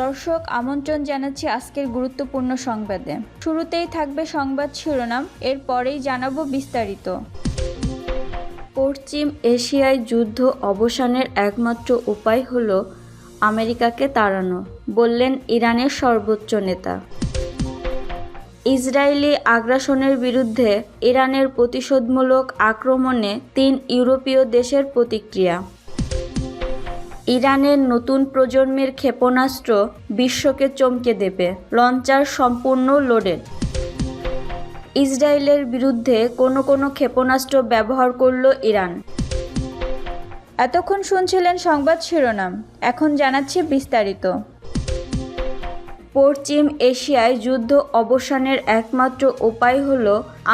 দর্শক, আমন্ত্রণ জানাচ্ছি আজকের গুরুত্বপূর্ণ সংবাদে। শুরুতেই থাকবে সংবাদ শিরোনাম, এরপরেই জানাব বিস্তারিত। পশ্চিম এশিয়ায় যুদ্ধ অবসানের একমাত্র উপায় হল আমেরিকাকে তাড়ানো, বললেন ইরানের সর্বোচ্চ নেতা। ইসরায়েলি আগ্রাসনের বিরুদ্ধে ইরানের প্রতিশোধমূলক আক্রমণে তিন ইউরোপীয় দেশের প্রতিক্রিয়া। ইরানের নতুন প্রজন্মের ক্ষেপণাস্ত্র বিশ্বকে চমকে দেবে। লঞ্চার সম্পূর্ণ লোডেড। ইসরায়েলের বিরুদ্ধে কোনো কোনো ক্ষেপণাস্ত্র ব্যবহার করল ইরান। এতক্ষণ শুনছিলেন সংবাদ শিরোনাম। এখন জানাচ্ছি বিস্তারিত। পশ্চিম এশিয়ায় যুদ্ধ অবসানের একমাত্র উপায় হল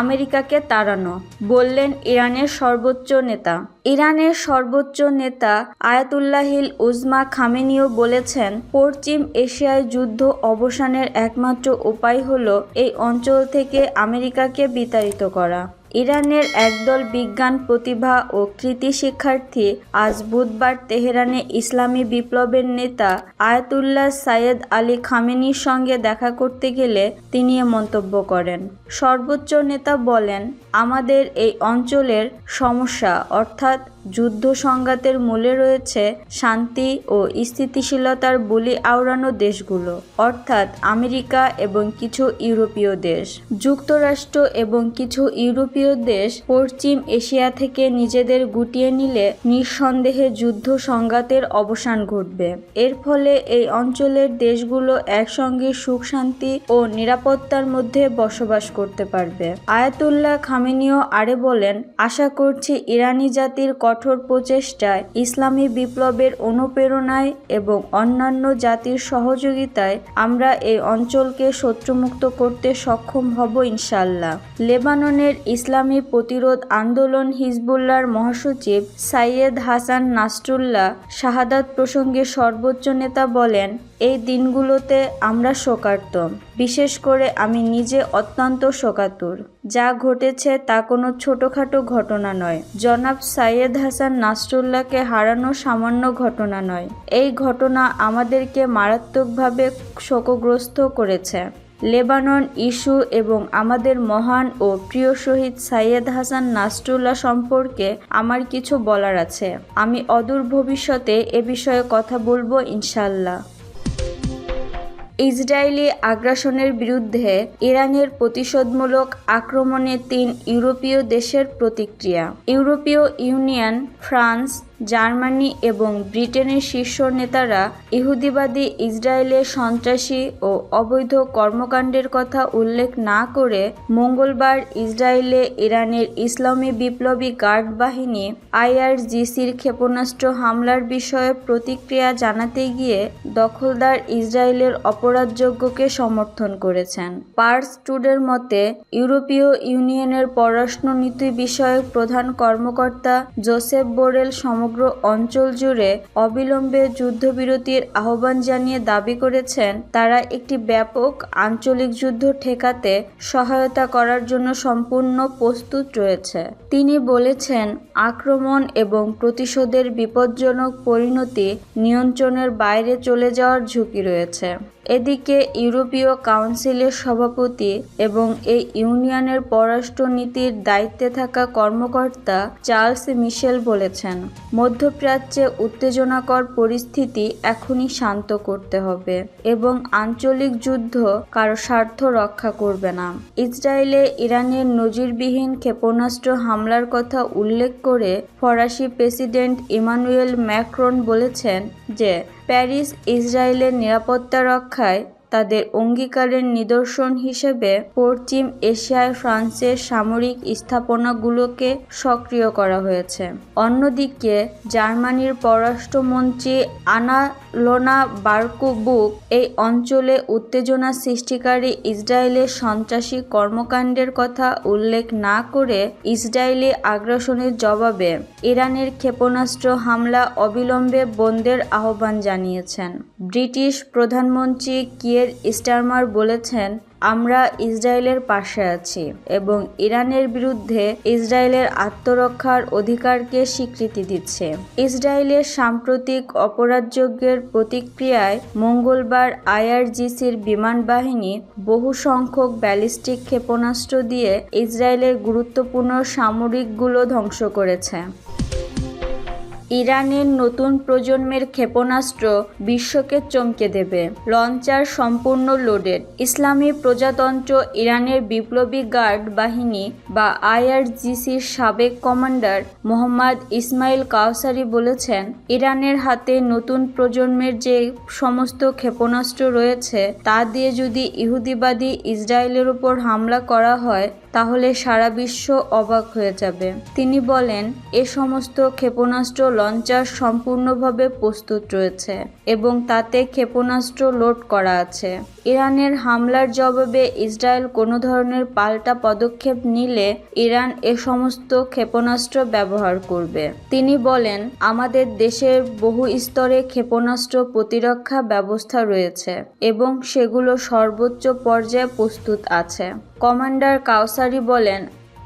আমেরিকাকে তাড়ানো, বললেন ইরানের সর্বোচ্চ নেতা। ইরানের সর্বোচ্চ নেতা আয়াতুল্লাহিল উজমা খামেনিও বলেছেন, পশ্চিম এশিয়ায় যুদ্ধ অবসানের একমাত্র উপায় হল এই অঞ্চল থেকে আমেরিকাকে বিতাড়িত করা। ইরানের একদল বিজ্ঞান প্রতিভা ও কৃতি শিক্ষার্থী আজ বুধবার তেহরানে ইসলামী বিপ্লবের নেতা আয়াতুল্লাহ সাইয়েদ আলী খামেনির সঙ্গে দেখা করতে গেলে তিনি এ মন্তব্য করেন। সর্বোচ্চ নেতা বলেন, আমাদের এই অঞ্চলের সমস্যা, অর্থাৎ যুদ্ধ সংঘাতের মূলে রয়েছে শান্তি ও স্থিতিশীলতার বলি আওড়ানো দেশগুলো, অর্থাৎ আমেরিকা এবং কিছু ইউরোপীয় দেশ। যুক্তরাষ্ট্র এবং কিছু ইউরোপীয় দেশ পশ্চিম এশিয়া থেকে নিজেদের গুটিয়ে নিলে নিঃসন্দেহে যুদ্ধ সংঘাতের অবসান ঘটবে। এর ফলে এই অঞ্চলের দেশগুলো একসঙ্গে সুখ শান্তি ও নিরাপত্তার মধ্যে বসবাস করতে পারবে। আয়াতুল্লাহ খামেনিও আরে বলেন, আশা করছি ইরানি জাতির কঠোর প্রচেষ্টায়, ইসলামী বিপ্লবের অনুপ্রেরণায় এবং অন্যান্য জাতির সহযোগিতায় আমরা এই অঞ্চলকে শত্রুমুক্ত করতে সক্ষম হব ইনশাল্লাহ লেবাননের ইসলামী প্রতিরোধ আন্দোলন হিজবুল্লাহর মহাসচিব সাইয়েদ হাসান নাসরুল্লাহ শাহাদাত প্রসঙ্গে সর্বোচ্চ নেতা বলেন এই দিনগুলোতে আমরা শোকার্ত বিশেষ করে আমি নিজে অত্যন্ত শোকাতুর। যা ঘটেছে তা কোনো ছোটোখাটো ঘটনা নয়। জনাব সাইয়েদ হাসান নাসরুল্লাহকে হারানো সামান্য ঘটনা নয়। এই ঘটনা আমাদেরকে মারাত্মকভাবে শোকগ্রস্ত করেছে। লেবানন ইস্যু এবং আমাদের মহান ও প্রিয় শহীদ সাইয়েদ হাসান নাসরুল্লাহ সম্পর্কে আমার কিছু বলার আছে। আমি অদূর ভবিষ্যতে এ বিষয়ে কথা বলব ইনশাল্লাহ ইসরায়েলি আগ্রাসনের বিরুদ্ধে ইরানের প্রতিশোধমূলক আক্রমণে তিন ইউরোপীয় দেশের প্রতিক্রিয়া। ইউরোপীয় ইউনিয়ন ফ্রান্স জার্মানি এবং ব্রিটেনের শীর্ষ নেতারা ইহুদিবাদী ইসরায়েলের সন্ত্রাসী ও অবৈধ কর্মকাণ্ডের কথা উল্লেখ না করে মঙ্গলবার ইসরায়েলে ইরানের ইসলামী বিপ্লবী গার্ড বাহিনী আইআরজিসির ক্ষেপণাস্ত্র হামলার বিষয়ে প্রতিক্রিয়া জানাতে গিয়ে দখলদার ইসরায়েলের অপরাধযোগ্যকে সমর্থন করেছেন। পার্স টুডের মতে, ইউরোপীয় ইউনিয়নের পররাষ্ট্রনীতি বিষয়ক প্রধান কর্মকর্তা জোসেফ বোরেল সমগ্র অঞ্চল জুড়ে অবিলম্বে যুদ্ধবিরতির আহ্বান জানিয়ে দাবি করেছেন, তারা একটি ব্যাপক আঞ্চলিক যুদ্ধ ঠেকাতে সহায়তা করার জন্য সম্পূর্ণ প্রস্তুত রয়েছে। তিনি বলেছেন, আক্রমণ এবং প্রতিশোধের বিপজ্জনক পরিণতি নিয়ন্ত্রণের বাইরে চলে যাওয়ার ঝুঁকি রয়েছে। এদিকে ইউরোপীয় কাউন্সিলের সভাপতি এবং এই ইউনিয়নের পররাষ্ট্রনীতির দায়িত্বে থাকা কর্মকর্তা চার্লস মিশেল বলেছেন, মধ্যপ্রাচ্যে উত্তেজনাকর পরিস্থিতি এখনই শান্ত করতে হবে এবং আঞ্চলিক যুদ্ধ কারও স্বার্থ রক্ষা করবে না। ইসরায়েলে ইরানের নজিরবিহীন ক্ষেপণাস্ত্র হামলার কথা উল্লেখ করে ফরাসি প্রেসিডেন্ট ইমানুয়েল ম্যাক্রন বলেছেন যে প্যারিস ইসরায়েলের নিরাপত্তা রক্ষায় তাদের অঙ্গীকারের নিদর্শন হিসেবে পশ্চিম এশিয়ায় ফ্রান্সের সামরিক স্থাপনাগুলোকে সক্রিয় করা হয়েছে। অন্যদিকে, জার্মানির পররাষ্ট্রমন্ত্রী আনা লোনা বার্কুবুক এই অঞ্চলে উত্তেজনা সৃষ্টিকারী ইসরায়েলের সন্ত্রাসী কর্মকাণ্ডের কথা উল্লেখ না করে ইসরায়েলি আগ্রাসনের জবাবে ইরানের ক্ষেপণাস্ত্র হামলা অবিলম্বে বন্ধের আহ্বান জানিয়েছেন। ব্রিটিশ প্রধানমন্ত্রী কিয়ের স্টারমার বলেছেন, আমরা ইসরায়েলের পাশে আছি এবং ইরানের বিরুদ্ধে ইসরায়েলের আত্মরক্ষার অধিকারকে স্বীকৃতি দিচ্ছে। ইসরায়েলের সাম্প্রতিক অপরাধযজ্ঞের প্রতিক্রিয়ায় মঙ্গলবার আইআরজিসির বিমান বাহিনী বহু সংখ্যক ব্যালিস্টিক ক্ষেপণাস্ত্র দিয়ে ইসরায়েলের গুরুত্বপূর্ণ সামরিকগুলো ধ্বংস করেছে। ইরানের নতুন প্রজন্মের ক্ষেপণাস্ত্র বিশ্বকে চমকে দেবে। লঞ্চার সম্পূর্ণ লোডেড। ইসলামী প্রজাতন্ত্র ইরানের বিপ্লবী গার্ড বাহিনী বা আইআরজিসির সাবেক কমান্ডার মোহাম্মদ ইসমাইল কাউসারি বলেছেন, ইরানের হাতে নতুন প্রজন্মের যে সমস্ত ক্ষেপণাস্ত্র রয়েছে, তা দিয়ে যদি ইহুদিবাদী ইসরায়েলের উপর হামলা করা হয়, তাহলে সারা বিশ্ব অবাক হয়ে যাবে। তিনি বলেন, এ সমস্ত ক্ষেপণাস্ত্র লঞ্চার সম্পূর্ণভাবে প্রস্তুত রয়েছে এবং তাতে ক্ষেপণাস্ত্র লোড করা আছে। ইরানের হামলার জবাবে ইসরায়েল কোনো ধরনের পাল্টা পদক্ষেপ নিলে ইরান এ সমস্ত ক্ষেপণাস্ত্র ব্যবহার করবে। তিনি বলেন, আমাদের দেশের বহু স্তরে ক্ষেপণাস্ত্র প্রতিরক্ষা ব্যবস্থা রয়েছে এবং সেগুলো সর্বোচ্চ পর্যায়ে প্রস্তুত আছে। কমান্ডার কাউসারি বলেন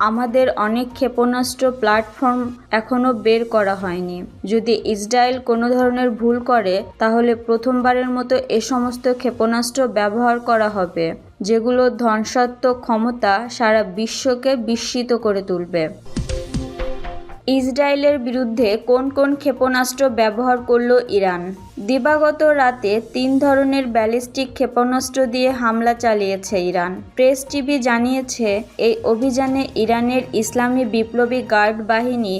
আমাদের অনেক ক্ষেপণাস্ত্র প্ল্যাটফর্ম এখনও বের করা হয়নি। যদি ইসরায়েল কোনো ধরনের ভুল করে, তাহলে প্রথমবারের মতো এ সমস্ত ক্ষেপণাস্ত্র ব্যবহার করা হবে, যেগুলো ধ্বংসাত্মক ক্ষমতা সারা বিশ্বকে বিস্মিত করে তুলবে। ইসরায়েলের বিরুদ্ধে কোন কোন ক্ষেপণাস্ত্র ব্যবহার করল ইরান? দিবাগত রাতে তিন ধরনের ব্যালিস্টিক ক্ষেপণাস্ত্র দিয়ে হামলা চালিয়েছে ইরান। প্রেস টিভি জানিয়েছে, এই অভিযানে ইরানের ইসলামী বিপ্লবী গার্ড বাহিনী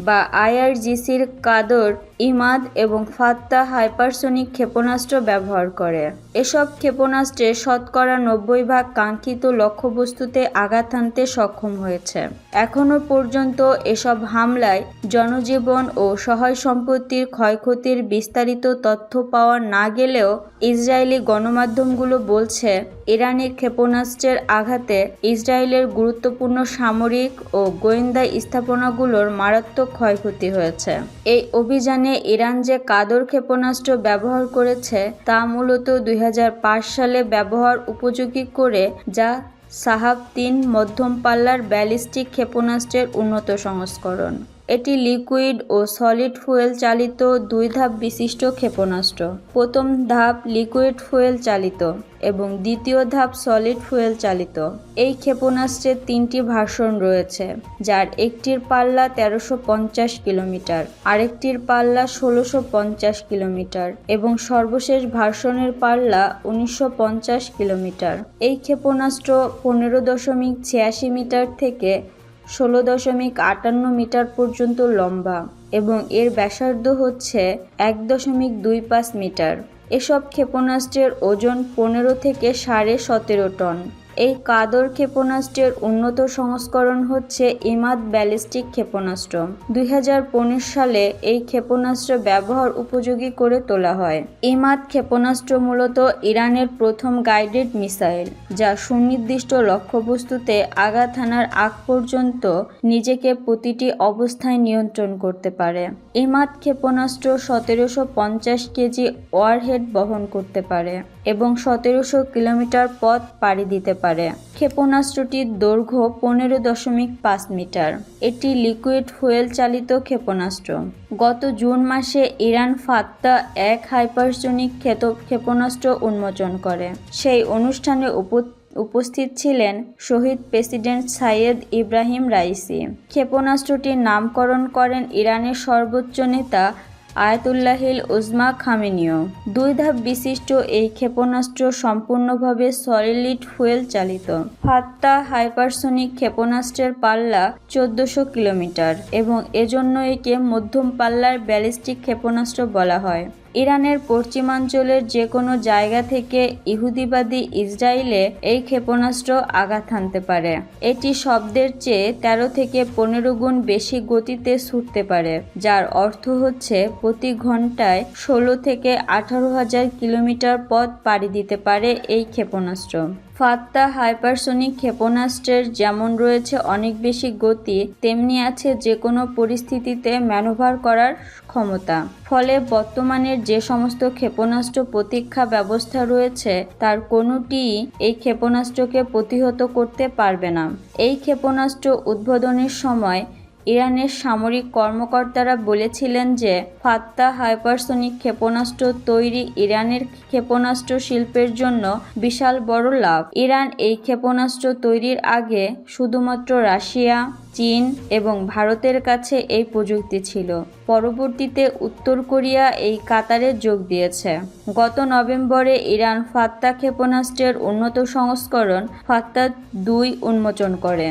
বা আইআরজিসির কাদর ইমাদ এবং ফাত্তা হাইপারসোনিক ক্ষেপণাস্ত্র ব্যবহার করে। এসব ক্ষেপণাস্ত্রে শতকরা নব্বই ভাগ কাঙ্ক্ষিত লক্ষ্যবস্তুতে আঘাত হানতে সক্ষম হয়েছে। এখনও পর্যন্ত এসব হামলায় জনজীবন ও সহায় সম্পত্তির ক্ষয়ক্ষতির বিস্তারিত তথ্য পাওয়া না গেলেও ইসরায়েলি গণমাধ্যমগুলো বলছে, ইরানের ক্ষেপণাস্ত্রের আঘাতে ইসরায়েলের গুরুত্বপূর্ণ সামরিক ও গোয়েন্দা স্থাপনাগুলোর মারাত্মক ক্ষয়ক্ষতি হয়েছে। এই অভিযানে ইরান যে কাদর ক্ষেপণাস্ত্র ব্যবহার করেছে তা মূলত দুই হাজার পাঁচ সালে ব্যবহার উপযোগী করে যা সাহাব তিন মধ্যম পাল্লার ব্যালিস্টিক ক্ষেপণাস্ত্রের উন্নত সংস্করণ। এটি লিকুইড ও সলিড ফুয়েল চালিত দুই ধাপ বিশিষ্ট ক্ষেপণাস্ত্র। প্রথম ধাপ লিকুইড ফুয়েল চালিত এবং দ্বিতীয় ধাপ সলিড ফুয়েল চালিত। এই ক্ষেপণাস্ত্রের তিনটি ভার্সন রয়েছে, যার একটির পাল্লা তেরোশো পঞ্চাশ কিলোমিটার, আরেকটির পাল্লা ষোলোশো পঞ্চাশ কিলোমিটার এবং সর্বশেষ ভার্সনের পাল্লা উনিশশো পঞ্চাশ কিলোমিটার। এই ক্ষেপণাস্ত্র পনেরো দশমিক ছিয়াশি মিটার থেকে ষোলো দশমিক আটান্ন মিটার পর্যন্ত লম্বা এবং এর ব্যাসার্ধ হচ্ছে এক দশমিক দুই পাঁচ মিটার। এসব ক্ষেপণাস্ত্রের ওজন পনেরো থেকে সাড়ে সতেরো টন। এই কাদর ক্ষেপণাস্ত্রের উন্নত সংস্করণ হচ্ছে ইমাদ ব্যালিস্টিক ক্ষেপণাস্ত্র। দুই হাজার পনেরো সালে এই ক্ষেপণাস্ত্র ব্যবহার উপযোগী করে তোলা হয়। ইমাদ ক্ষেপণাস্ত্র মূলত ইরানের প্রথম গাইডেড মিসাইল, যা সুনির্দিষ্ট লক্ষ্যবস্তুতে আঘাত হানার আগ পর্যন্ত নিজেকে প্রতিটি অবস্থায় নিয়ন্ত্রণ করতে পারে। ইমাদ ক্ষেপণাস্ত্র সতেরোশো পঞ্চাশ কেজি ওয়ারহেড বহন করতে পারে এবং সতেরোশো কিলোমিটার পথ পাড়ি দিতে পারে। ক্ষেপণাস্ত্রটির দৈর্ঘ্য পনেরো দশমিক পাঁচ মিটার। এটি লিকুইড ফুয়েল চালিত ক্ষেপণাস্ত্র। গত জুন মাসে ইরান ফাত্তা এক হাইপারসোনিক ক্ষেপণাস্ত্র উন্মোচন করে। সেই অনুষ্ঠানে উপ- উপস্থিত ছিলেন শহীদ প্রেসিডেন্ট সাইয়েদ ইব্রাহিম রাইসি। ক্ষেপণাস্ত্রটির নামকরণ করেন ইরানের সর্বোচ্চ নেতা আয়াতুল্লাহিল উজমা খামেনীয়। দুই ধাপ বিশিষ্ট এই ক্ষেপণাস্ত্র সম্পূর্ণভাবে সলিড ফুয়েল চালিত। ফাত্তা হাইপারসনিক ক্ষেপণাস্ত্রের পাল্লা চোদ্দশো কিলোমিটার এবং এজন্য একে মধ্যম পাল্লার ব্যালিস্টিক ক্ষেপণাস্ত্র বলা হয়। ইরানের পশ্চিমাঞ্চলের যে কোনো জায়গা থেকে ইহুদিবাদী ইসরায়েলে এই ক্ষেপণাস্ত্র আঘাত হানতে পারে। এটি শব্দের চেয়ে তেরো থেকে পনেরো গুণ বেশি গতিতে ছুটতে পারে, যার অর্থ হচ্ছে প্রতি ঘন্টায় ষোলো থেকে আঠারো হাজার কিলোমিটার পথ পাড়ি দিতে পারে এই ক্ষেপণাস্ত্র। ফাত্তা হাইপারসোনিক ক্ষেপণাস্ত্রের যেমন রয়েছে অনেক বেশি গতি, তেমনি আছে যে কোনো পরিস্থিতিতে ম্যানোভার করার ক্ষমতা। ফলে বর্তমানের যে সমস্ত ক্ষেপণাস্ত্র প্রতীক্ষা ব্যবস্থা রয়েছে, তার কোনোটিই এই ক্ষেপণাস্ত্রকে প্রতিহত করতে পারবে না। এই ক্ষেপণাস্ত্র উদ্বোধনের সময় ইরানের সামরিক কর্মকর্তারা বলেছিলেন যে ফাত্তা হাইপারসোনিক ক্ষেপণাস্ত্র তৈরি ইরানের ক্ষেপণাস্ত্র শিল্পের জন্য বিশাল বড় লাভ। ইরান এই ক্ষেপণাস্ত্র তৈরির আগে শুধুমাত্র রাশিয়া, চীন এবং ভারতের কাছে এই প্রযুক্তি ছিল। পরবর্তীতে উত্তর কোরিয়া এই কাতারে যোগ দিয়েছে। গত নভেম্বরে ইরান ফাত্তা ক্ষেপণাস্ত্রের উন্নত সংস্করণ ফাত্তা দুই উন্মোচন করে।